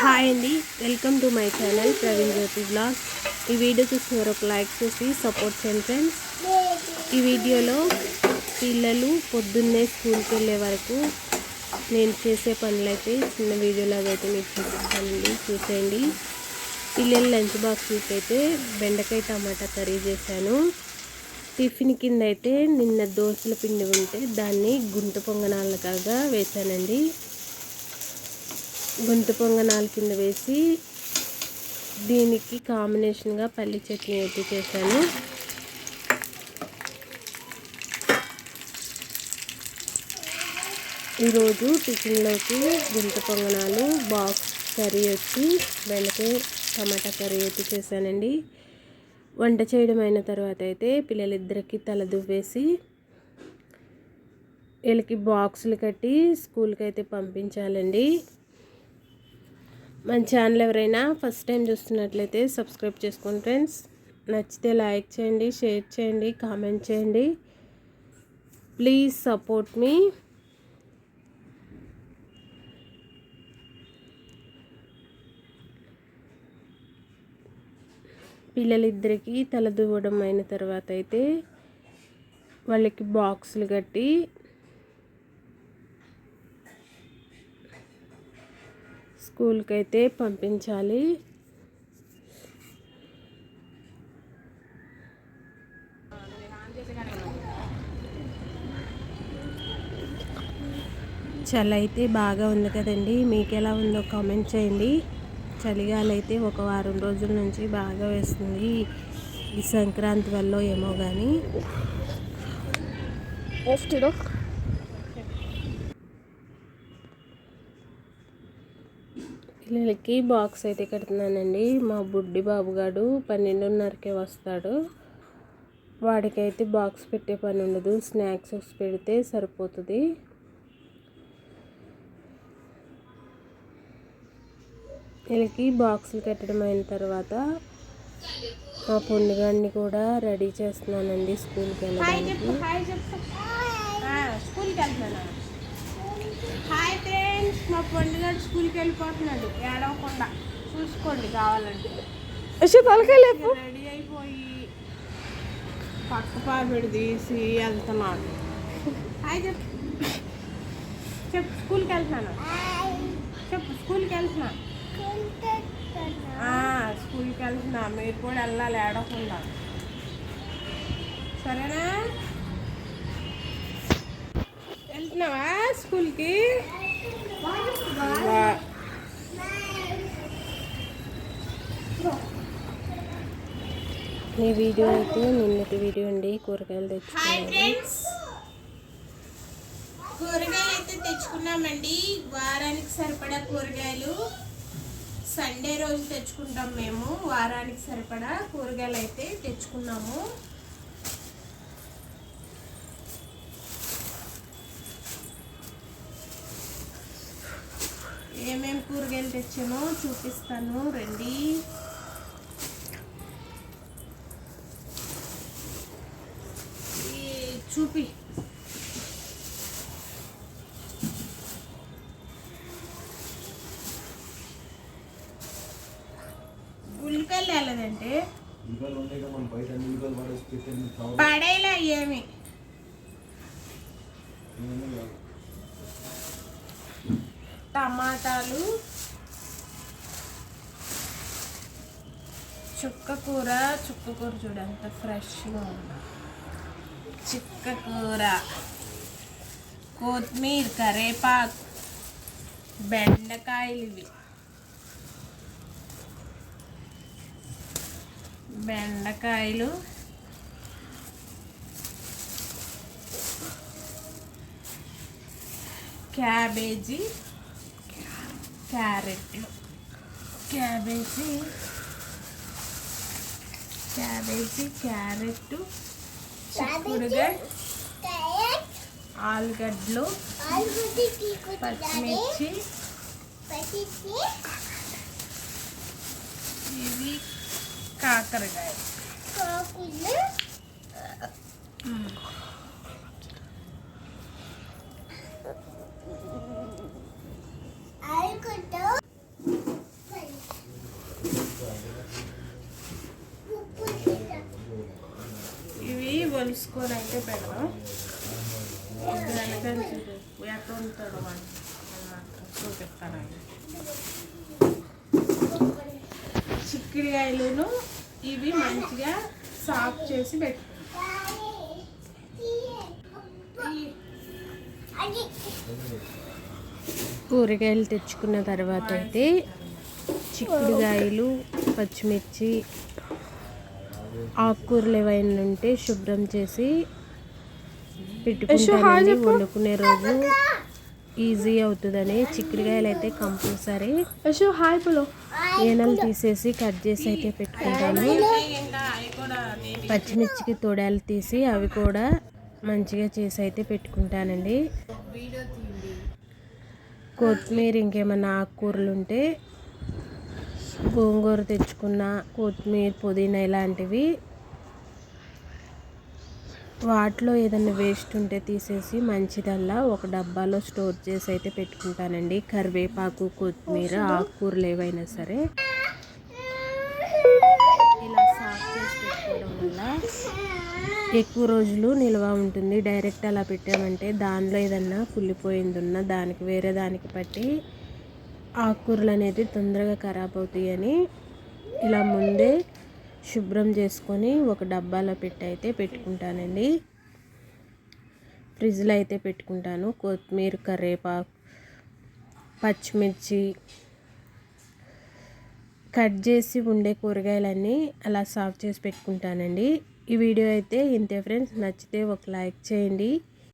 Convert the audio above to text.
Hi అండి welcome to my channel Praveen Jyothi blog ఈ video చూసిన ఒక లైక్ చేసి సపోర్ట్ చేయండి ఫ్రెండ్స్. ఈ వీడియోలో పిల్లలు పొద్దున్నే స్కూల్కి వెళ్ళే వరకు నేను చేసే పనులైతే చిన్న వీడియోలాగా అయితే మీకు చూపిస్తానండి. చూసేయండి. పిల్లల లంచ్ బాక్స్కి అయితే బెండకాయ టమాటా కర్రీ చేశాను. టిఫిన్ కింద అయితే నిన్న దోశల పిండి ఉంటే దాన్ని గుంట పొంగనాలకాగా వేశానండి. గుంత పొంగనాల కింద వేసి దీనికి కాంబినేషన్గా పల్లి చట్నీ అయితే చేశాను. ఈరోజు టిఫిన్లోకి గుంత పొంగనాలు బాక్స్ కర్రీ వచ్చి బెండకాయ టమాటా కర్రీ అయితే చేశానండి. వంట చేయడం అయిన తర్వాత అయితే పిల్లలిద్దరికి తల దువ్వేసి వీళ్ళకి బాక్సులు కట్టి స్కూల్కి అయితే పంపించాలండి. మన ఛానల్ ఎవరైనా ఫస్ట్ టైం చూస్తున్నట్లయితే సబ్స్క్రైబ్ చేసుకోండి ఫ్రెండ్స్. నచ్చితే లైక్ చేయండి షేర్ చేయండి కామెంట్ చేయండి. Please support me. పిల్లలిద్దరికీ తల దువ్వడం అయిన తర్వాత అయితే వాళ్ళకి బాక్సులు కట్టి స్కూల్కి అయితే పంపించాలి. చలి అయితే బాగా ఉంది కదండి. మీకు ఎలా ఉందో కామెంట్ చేయండి. చలిగాలి అయితే ఒక వారం రోజుల నుంచి బాగా వేస్తుంది. ఈ సంక్రాంతి వల్ల ఏమో కానీ పిల్లలకి బాక్స్ అయితే కడుతున్నానండి. మా బుడ్డి బాబుగాడు పన్నెండున్నరకే వస్తాడు. వాడికైతే బాక్స్ పెట్టే పని ఉండదు. స్నాక్స్ పెడితే సరిపోతుంది. వీళ్ళకి బాక్సులు కట్టడం అయిన తర్వాత మా పొండుగాడిని కూడా రెడీ చేస్తున్నానండి స్కూల్కి వెళ్ళడానికి. స్కూల్కి వెళ్తున్నాను? హాయ్ ఫ్రెండ్స్ మా పండుగడు స్కూల్కి వెళ్ళిపోతున్నాడు. ఏడవకుండా. చూసుకోండి కావాలంటే. తలకాయలేపు రెడీ అయిపోయి పక్క పాపిడి తీసి వెళ్తున్నాడు. హాయ్ చెప్పు. చెప్పు స్కూల్కి వెళ్తున్నాను? చెప్పు స్కూల్కి వెళ్తున్నా. స్కూల్కి వెళ్తున్నా. మీరు కూడా వెళ్ళాలి ఏడవకుండా. సరేనా? వెళ్తున్నావా స్కూల్కి? ఈ వీడియో అయితే నిన్నటి వీడియో అండి కూరగాయలు తెచ్చుకున్నాను. కూరగాయలు అయితే తెచ్చుకున్నామండి. వారానికి సరిపడా కూరగాయలు. సండే రోజు తెచ్చుకుంటాం మేము. వారానికి సరిపడా కూరగాయలు అయితే తెచ్చుకున్నాము. ఏమేమి కూరగాయలు తెచ్చానో చూపిస్తాను. రండి. చూపి. ఉల్లిపాయలు వెళ్ళదంటే ఉల్లిపాయలు ఉన్నాయి కదా మనం బయట అన్ని ఉల్లిపాయలు పడేసి పెట్టండి కవర్ పడేలా ఏమి ఏమీ కాదు. టమాటాలు చుక్క కూర. చుక్క కూర చూడంత ఫ్రెష్గా ఉందో. చిక్క కూర. కొత్తిమీర కరేపాకు బెండకాయలు ఇవి. బెండకాయలు. క్యాబేజీ. క్యారెట్లు క్యాబేజీ. క్యాబేజీ క్యారెట్ చిక్కుడుగా ఆలుగడ్డలు పచ్చిమిర్చి ఇవి కాకరకాయ తీసుకొని అయితే పెడదాం. వెనకాల చూడు ఎక్కడ ఉంటాడు వాడు చూపిస్తానండి చిక్కుడుకాయలను ఇవి మంచిగా సాఫ్ చేసి పెట్టుకుంటాం కూరగాయలు తెచ్చుకున్న తర్వాత అయితే చిక్కుడుకాయలు పచ్చిమిర్చి ఆకుకూరలు ఏవైనా ఉంటే శుభ్రం చేసి పెట్టుకుంటానండి వండుకునే రోజు ఈజీ అవుతుందని చిక్కుడుకాయలు అయితే కంపల్సరీ ఏనలు తీసేసి కట్ చేసి అయితే పెట్టుకుంటాను. పచ్చిమిర్చికి తొడాలు తీసి అవి కూడా మంచిగా చేసి అయితే పెట్టుకుంటానండి. కొత్తిమీర ఇంకేమన్నా ఆకుకూరలు ఉంటే గోంగూర తెచ్చుకున్న కొత్తిమీర పుదీనా ఇలాంటివి వాటిలో ఏదైనా వేస్ట్ ఉంటే తీసేసి మంచిదల్లా ఒక డబ్బాలో స్టోర్ చేసి అయితే పెట్టుకుంటానండి. కరివేపాకు కొత్తిమీర ఆకుకూరలు ఏవైనా సరే ఇలా సాఫ్ చేసి పెట్టుకోవడం వల్ల ఎక్కువ రోజులు నిల్వ ఉంటుంది. డైరెక్ట్ అలా పెట్టామంటే దానిలో ఏదన్నా కుళ్ళిపోయింది ఉన్న దానికి వేరే దానికి పట్టి ఆకుకూరలు అనేది తొందరగా ఖరాబ్ అవుతాయని ఇలా ముందే శుభ్రం చేసుకొని ఒక డబ్బాలో పెట్టి అయితే పెట్టుకుంటానండి. ఫ్రిడ్జ్లో అయితే పెట్టుకుంటాను. కొత్తిమీర కరివేపాకు పచ్చిమిర్చి కట్ చేసి ఉండే కూరగాయలన్నీ అలా సాఫ్ చేసి పెట్టుకుంటానండి. ఈ వీడియో అయితే ఇంతే ఫ్రెండ్స్. నచ్చితే ఒక లైక్ చేయండి.